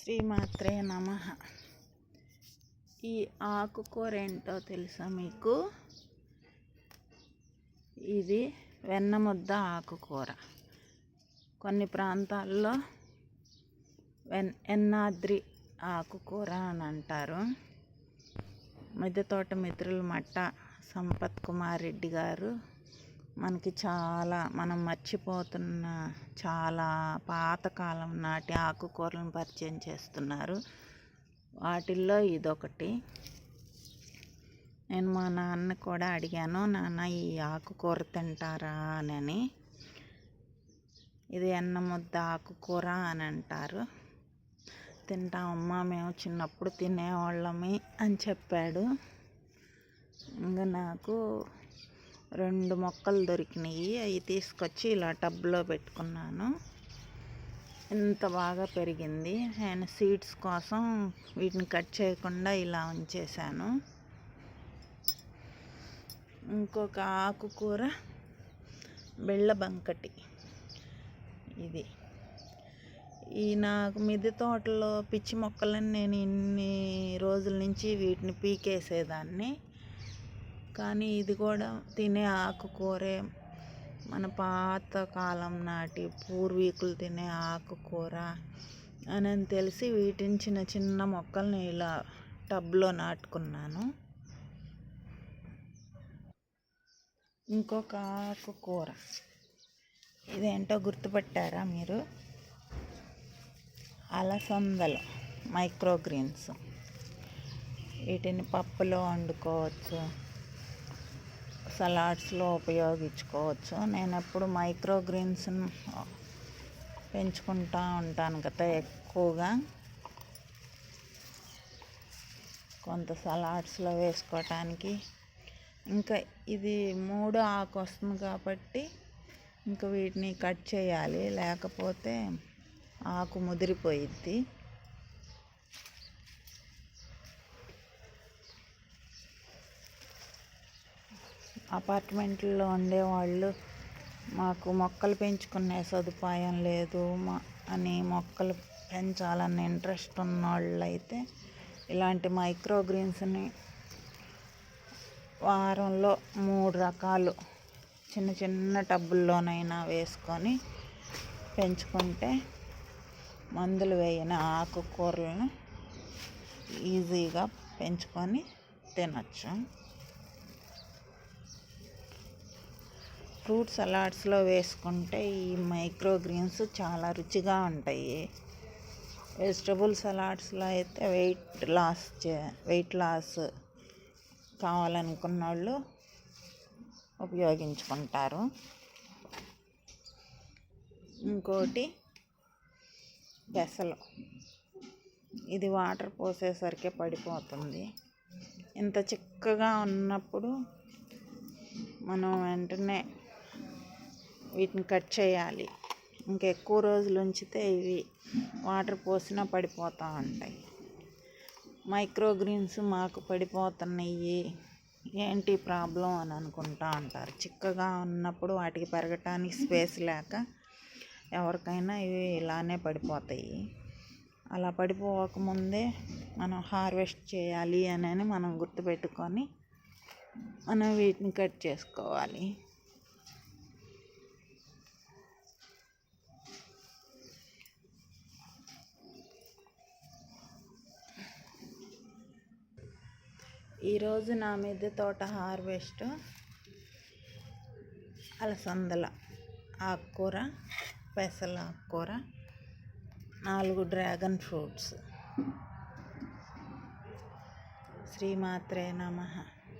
శ్రీమాత్రే నమ. ఈ ఆకుకూర ఏంటో తెలుసా మీకు? ఇది వెన్నముద్ద ఆకుకూర. కొన్ని ప్రాంతాల్లో వెన్ ఎన్నాద్రి ఆకుకూర అని అంటారు. మిద్దె తోట మిత్రులు మట్ట సంపత్ కుమార్ రెడ్డి గారు మనకి చాలా మనం మర్చిపోతున్న చాలా పాతకాలం నాటి ఆకుకూరలను పరిచయం చేస్తున్నారు. వాటిల్లో ఇదొకటి. నేను మా నాన్న కూడా అడిగాను నాన్న ఈ ఆకుకూర తింటారా? అని ఇది ఎన్న ముద్ద ఆకుకూర? అని అంటారు. తింటామమ్మా మేము చిన్నప్పుడు తినేవాళ్ళమి అని చెప్పాడు. ఇంకా నాకు రెండు మొక్కలు దొరికినాయి. అవి తీసుకొచ్చి ఇలా టబ్లో పెట్టుకున్నాను. ఇంత బాగా పెరిగింది. నేను సీడ్స్ కోసం వీటిని కట్ చేయకుండా ఇలా ఉంచేసాను ఇంకొక ఆకుకూర బెళ్ళ బంకటి. ఇది. ఈ నాకు మిద్దె తోటలో పిచ్చి మొక్కలని నేను ఇన్ని రోజుల నుంచి వీటిని పీకేసేదాన్ని. కానీ ఇది కూడా తినే ఆకుకూరే మన పాత కాలం నాటి పూర్వీకులు తినే ఆకుకూర అని తెలిసి వీటిని చిన్న చిన్న మొక్కల్ని ఇలా టబ్లో నాటుకున్నాను. ఇంకొక ఆకుకూర. ఇదేంటో గుర్తుపట్టారా మీరు? అలసందలు మైక్రోగ్రీన్స్. వీటిని పప్పులో వండుకోవచ్చు. సలాడ్స్లో ఉపయోగించుకోవచ్చు. నేను ఎప్పుడు మైక్రోగ్రీన్స్ పెంచుకుంటూ ఉంటాను కదా ఎక్కువగా. కొంత సలాడ్స్లో వేసుకోవటానికి ఇంకా ఇది మూడు ఆకు వస్తుంది కాబట్టి ఇంకా వీటిని కట్ చేయాలి. లేకపోతే ఆకు ముదిరిపోయిద్ది. అపార్ట్మెంట్లో ఉండేవాళ్ళు మాకు మొక్కలు పెంచుకునే సదుపాయం లేదు మా అని మొక్కలు పెంచాలన్న ఇంట్రెస్ట్ ఉన్న అయితే ఇలాంటి మైక్రోగ్రీన్స్ని వారంలో మూడు రకాలు చిన్న చిన్న టబ్బుల్లోనైనా వేసుకొని పెంచుకుంటే మందులు వేయని ఆకుకూరలను ఈజీగా పెంచుకొని తినచ్చు. ఫ్రూట్ సలాడ్స్లో వేసుకుంటే ఈ మైక్రోగ్రీన్స్ చాలా రుచిగా ఉంటాయి. వెజిటబుల్ సలాడ్స్లో అయితే వెయిట్ లాస్ చే వెయిట్ లాస్ కావాలనుకున్న వాళ్ళు ఉపయోగించుకుంటారు. ఇంకోటి పెసలు ఇది వాటర్ పోసేసరికి పడిపోతుంది. ఇంత చిక్కగా ఉన్నప్పుడు మనం వెంటనే వీటిని కట్ చేయాలి. ఇంకెక్కువ రోజులు ఉంచితే ఇవి వాటర్ పోసినా పడిపోతూ ఉంటాయి. మైక్రోగ్రీన్స్ మాకు పడిపోతున్నాయి. ఏంటి ప్రాబ్లం అని అనుకుంటా ఉంటారు చిక్కగా ఉన్నప్పుడు వాటికి పెరగటానికి స్పేస్ లేక ఎవరికైనా ఇవి ఇలానే పడిపోతాయి. అలా పడిపోకముందే మనం హార్వెస్ట్ చేయాలి అని మనం గుర్తుపెట్టుకొని మనం వీటిని కట్ చేసుకోవాలి. ఈరోజు నా మిద్దె తోట హార్వెస్ట్ అలసందల ఆకుకూర పెసల ఆకుకూర నాలుగు డ్రాగన్ ఫ్రూట్స్. శ్రీమాత్రే నమ.